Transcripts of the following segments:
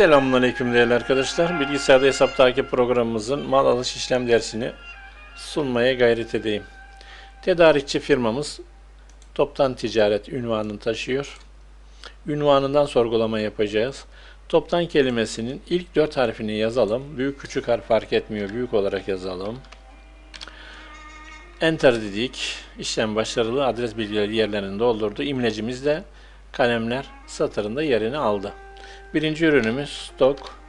Selamünaleyküm değerli arkadaşlar. Bilgisayarda hesap takip programımızın mal alış işlem dersini sunmaya gayret edeyim. Tedarikçi firmamız toptan ticaret ünvanını taşıyor. Ünvanından sorgulama yapacağız. Toptan kelimesinin ilk dört harfini yazalım. Büyük küçük harf fark etmiyor. Büyük olarak yazalım. Enter dedik. İşlem başarılı. Adres bilgileri yerlerini doldurdu. İmlecimiz de kalemler satırında yerini aldı. Birinci ürünümüz stok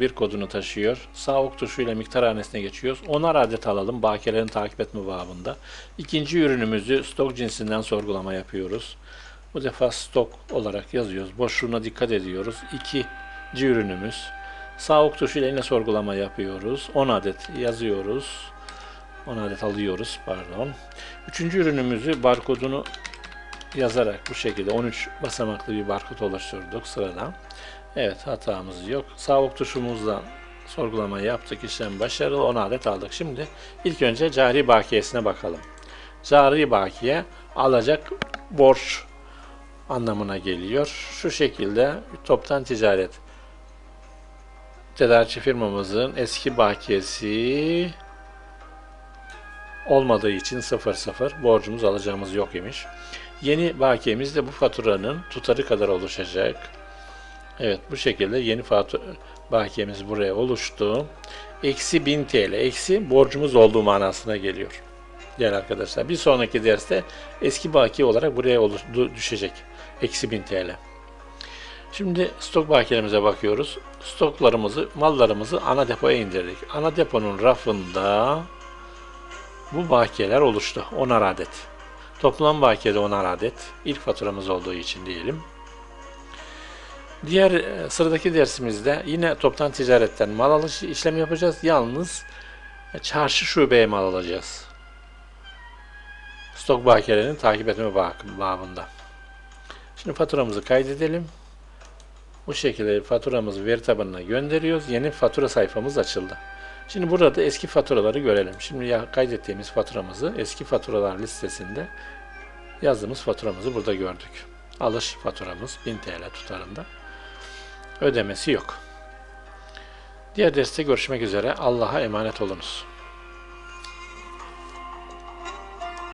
01 kodunu taşıyor. Sağ ok tuşuyla miktar hanesine geçiyoruz. 10'ar adet alalım bakiyelerin takip etme babında. İkinci ürünümüzü stok cinsinden sorgulama yapıyoruz. Bu defa stok olarak yazıyoruz. Boşluğuna dikkat ediyoruz. İkinci ürünümüz. Sağ ok tuşuyla yine sorgulama yapıyoruz. 10 adet yazıyoruz. 10 adet alıyoruz pardon. Üçüncü ürünümüzü barkodunu yazarak bu şekilde 13 basamaklı bir barkod oluşturduk sıradan. Evet hatamız yok. Sağ ok tuşumuzla sorgulama yaptık. işlem başarılı. 10 adet aldık. Şimdi ilk önce cari bakiyesine bakalım. Cari bakiye alacak borç anlamına geliyor. Şu şekilde toptan ticaret tedarikçi firmamızın eski bakiyesi olmadığı için 0-0 borcumuz alacağımız yok imiş. Yeni bakiyemiz de bu faturanın tutarı kadar oluşacak. Evet bu şekilde yeni fatura bakiyemiz buraya oluştu. Eksi 1000 TL. Eksi borcumuz olduğu manasına geliyor. Değerli arkadaşlar bir sonraki derste eski bakiye olarak buraya düşecek. Eksi 1000 TL. Şimdi stok bakiyelerimize bakıyoruz. Stoklarımızı, mallarımızı ana depoya indirdik. Ana deponun rafında bu bakiyeler oluştu. 10'ar adet. Toplam bakiyede 10'ar adet. İlk faturamız olduğu için diyelim. Diğer e, sıradaki dersimizde yine toptan ticaretten mal alış işlem yapacağız. Yalnız e, çarşı şubeye mal alacağız. Stok bakiyelerini takip etme babında. Şimdi faturamızı kaydedelim. Bu şekilde faturamızı veri tabanına gönderiyoruz. Yeni fatura sayfamız açıldı. Şimdi burada da eski faturaları görelim. Şimdi ya kaydettiğimiz faturamızı eski faturalar listesinde yazdığımız faturamızı burada gördük. Alış faturamız 1000 TL tutarında. Ödemesi yok. Diğer derste görüşmek üzere. Allah'a emanet olunuz.